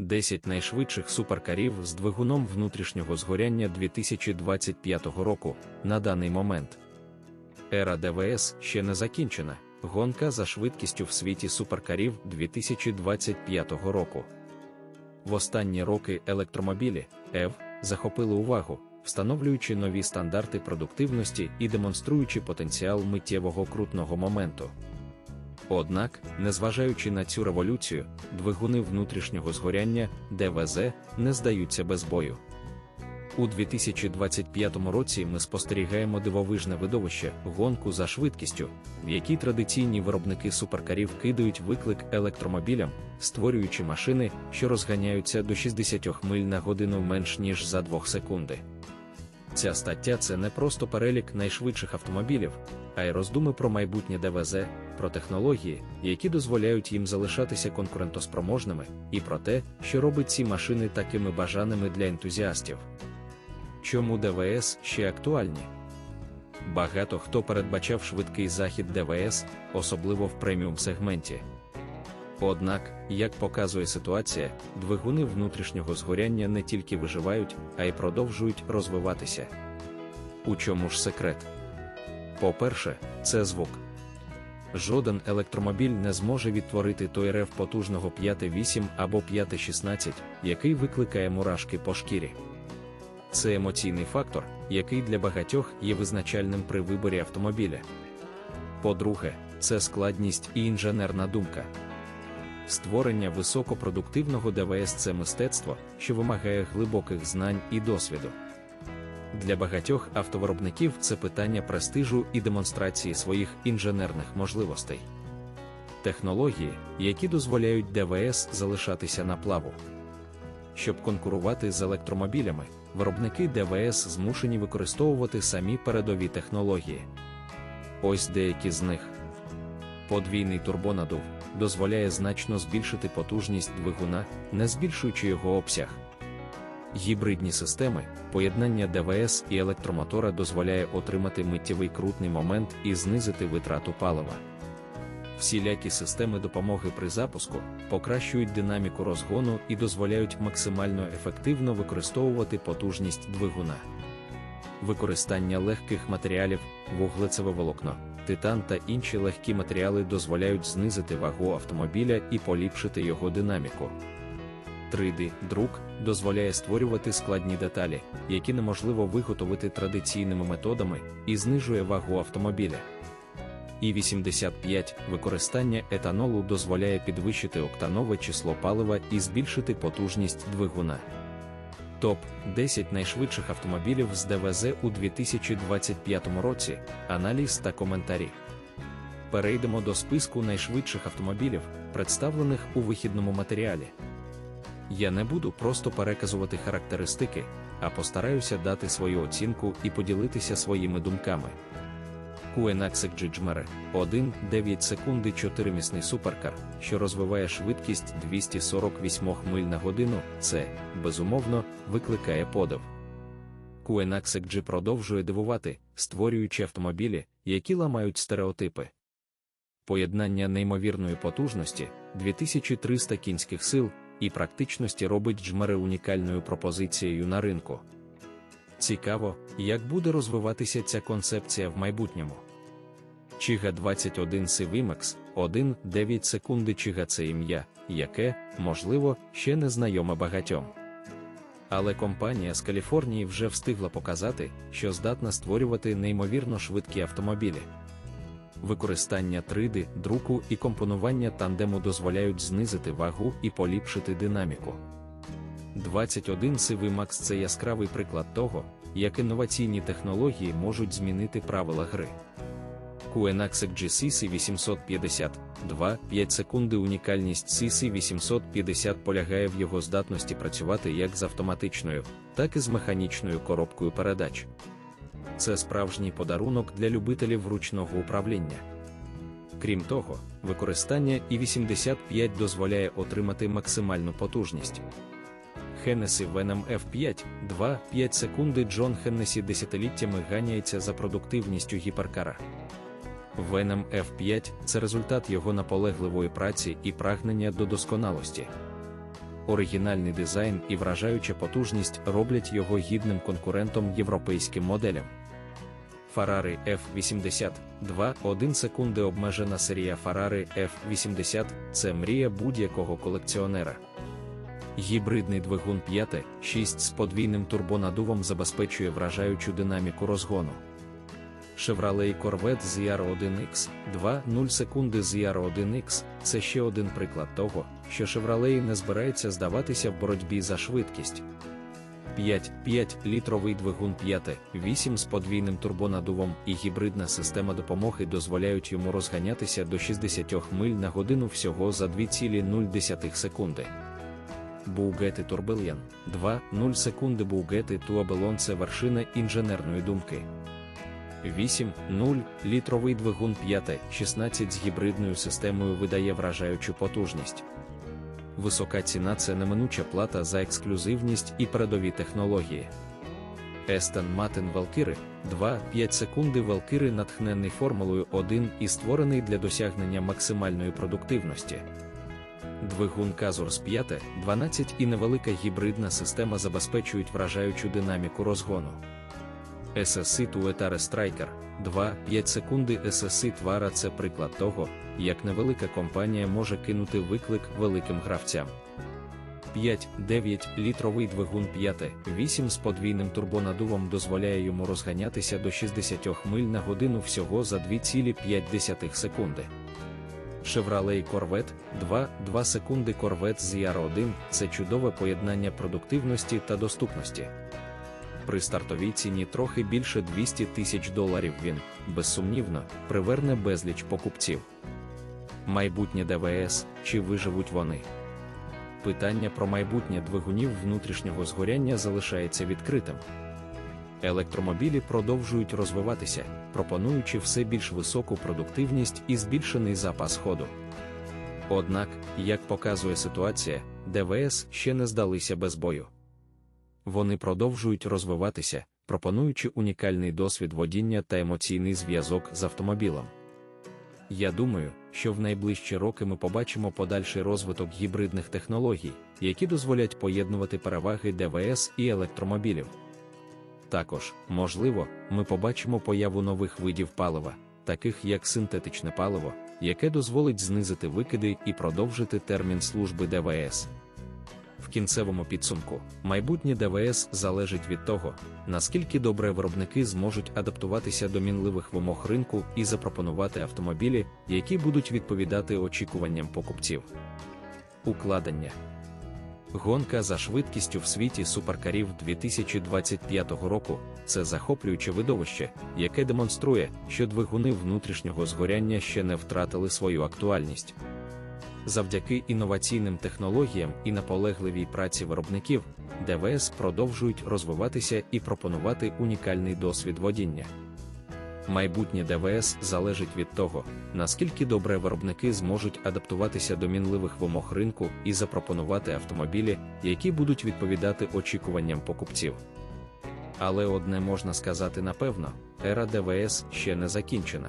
10 найшвидших суперкарів з двигуном внутрішнього згоряння 2025 року на даний момент. Ера ДВС ще не закінчена. Гонка за швидкістю в світі суперкарів 2025 року. В останні роки електромобілі ЕВ захопили увагу, встановлюючи нові стандарти продуктивності і демонструючи потенціал миттєвого крутного моменту. Однак, незважаючи на цю революцію, двигуни внутрішнього згоряння ДВЗ не здаються без бою. У 2025 році ми спостерігаємо дивовижне видовище гонку за швидкістю, в якій традиційні виробники суперкарів кидають виклик електромобілям, створюючи машини, що розганяються до 60 миль на годину менш ніж за 2 секунди. Ця стаття це не просто перелік найшвидших автомобілів, а й роздуми про майбутнє ДВЗ, про технології, які дозволяють їм залишатися конкурентоспроможними, і про те, що робить ці машини такими бажаними для ентузіастів. Чому ДВС ще актуальні? Багато хто передбачав швидкий захід ДВС, особливо в преміум сегменті. Однак, як показує ситуація, двигуни внутрішнього згоряння не тільки виживають, а й продовжують розвиватися. У чому ж секрет? По-перше, це звук. Жоден електромобіль не зможе відтворити той рев потужного 5.8 або 5.16, який викликає мурашки по шкірі. Це емоційний фактор, який для багатьох є визначальним при виборі автомобіля. По-друге, це складність і інженерна думка. Створення високопродуктивного ДВС це мистецтво, що вимагає глибоких знань і досвіду. Для багатьох автовиробників це питання престижу і демонстрації своїх інженерних можливостей. Технології, які дозволяють ДВС залишатися на плаву. Щоб конкурувати з електромобілями, виробники ДВС змушені використовувати самі передові технології. Ось деякі з них. Подвійний турбонадув дозволяє значно збільшити потужність двигуна, не збільшуючи його обсяг. Гібридні системи, поєднання ДВС і електромотора дозволяє отримати миттєвий крутний момент і знизити витрату палива. Всілякі системи допомоги при запуску покращують динаміку розгону і дозволяють максимально ефективно використовувати потужність двигуна. Використання легких матеріалів, вуглецеве волокно, титан та інші легкі матеріали дозволяють знизити вагу автомобіля і поліпшити його динаміку. 3D-друк дозволяє створювати складні деталі, які неможливо виготовити традиційними методами, і знижує вагу автомобіля. І 85 використання етанолу дозволяє підвищити октанове число палива і збільшити потужність двигуна. Топ 10 найшвидших автомобілів з ДВЗ у 2025 році, аналіз та коментарі. Перейдемо до списку найшвидших автомобілів, представлених у вихідному матеріалі. Я не буду просто переказувати характеристики, а постараюся дати свою оцінку і поділитися своїми думками. Куенаксик Джиджмере 1,9 секунди 4-місний суперкар, що розвиває швидкість 248 миль на годину, це, безумовно, викликає подив. Куенаксик G продовжує дивувати, створюючи автомобілі, які ламають стереотипи. Поєднання неймовірної потужності, 2300 кінських сил і практичності робить джмери унікальною пропозицією на ринку. Цікаво, як буде розвиватися ця концепція в майбутньому. Чига 21 Civimax 1,9 секунди Чига це ім'я, яке, можливо, ще не знайоме багатьом. Але компанія з Каліфорнії вже встигла показати, що здатна створювати неймовірно швидкі автомобілі. Використання 3D, друку і компонування тандему дозволяють знизити вагу і поліпшити динаміку. 21 Civimax – це яскравий приклад того, як інноваційні технології можуть змінити правила гри. QNAXIC GCC 850 2, 5 секунди унікальність CC 850 полягає в його здатності працювати як з автоматичною, так і з механічною коробкою передач. Це справжній подарунок для любителів ручного управління. Крім того, використання і 85 дозволяє отримати максимальну потужність. Hennessy Venom F5 2-5 секунди Джон Хеннесі десятиліттями ганяється за продуктивністю гіперкара. Venom F5 це результат його наполегливої праці і прагнення до досконалості. Оригінальний дизайн і вражаюча потужність роблять його гідним конкурентом європейським моделям. Ferrari F80 2 1 секунди обмежена серія Ferrari F80 це мрія будь-якого колекціонера. Гібридний двигун 5 6 з подвійним турбонадувом забезпечує вражаючу динаміку розгону. Chevrolet Corvette ZR1X 2 0 секунди ZR1X це ще один приклад того, що Chevrolet не збирається здаватися в боротьбі за швидкість. 5-5 літровий двигун 5, 8 з подвійним турбонадувом і гібридна система допомоги дозволяють йому розганятися до 60 миль на годину всього за 2,0 секунди. Bugatti Tourbillon 2 0 секунди Bugatti Tourbillon – це вершина інженерної думки. 8-0 літровий двигун 5, 16 з гібридною системою видає вражаючу потужність. Висока ціна це неминуча плата за ексклюзивність і передові технології. Aston Martin Valkyrie 2-5 секунди Valkyrie натхнений Формулою 1 і створений для досягнення максимальної продуктивності. Двигун Kazurs 5, 12 і невелика гібридна система забезпечують вражаючу динаміку розгону. SSI Tuetare Striker 2-5 секунди SSI Твара це приклад того, як невелика компанія може кинути виклик великим гравцям. 5-9 літровий двигун 5, 8 з подвійним турбонадувом дозволяє йому розганятися до 60 миль на годину всього за 2,5 секунди. Chevrolet Corvette 2 2 секунди Corvette ZR1 це чудове поєднання продуктивності та доступності. При стартовій ціні трохи більше 200 тисяч доларів він, безсумнівно, приверне безліч покупців. Майбутнє ДВС, чи виживуть вони? Питання про майбутнє двигунів внутрішнього згоряння залишається відкритим. Електромобілі продовжують розвиватися, пропонуючи все більш високу продуктивність і збільшений запас ходу. Однак, як показує ситуація, ДВС ще не здалися без бою. Вони продовжують розвиватися, пропонуючи унікальний досвід водіння та емоційний зв'язок з автомобілем. Я думаю, що в найближчі роки ми побачимо подальший розвиток гібридних технологій, які дозволять поєднувати переваги ДВС і електромобілів. Також, можливо, ми побачимо появу нових видів палива, таких як синтетичне паливо, яке дозволить знизити викиди і продовжити термін служби ДВС. В кінцевому підсумку, майбутнє ДВС залежить від того, наскільки добре виробники зможуть адаптуватися до мінливих вимог ринку і запропонувати автомобілі, які будуть відповідати очікуванням покупців. Укладення Гонка за швидкістю в світі суперкарів 2025 року це захоплююче видовище, яке демонструє, що двигуни внутрішнього згоряння ще не втратили свою актуальність. Завдяки інноваційним технологіям і наполегливій праці виробників, ДВС продовжують розвиватися і пропонувати унікальний досвід водіння. Майбутнє ДВС залежить від того, наскільки добре виробники зможуть адаптуватися до мінливих вимог ринку і запропонувати автомобілі, які будуть відповідати очікуванням покупців. Але одне можна сказати напевно: ера ДВС ще не закінчена.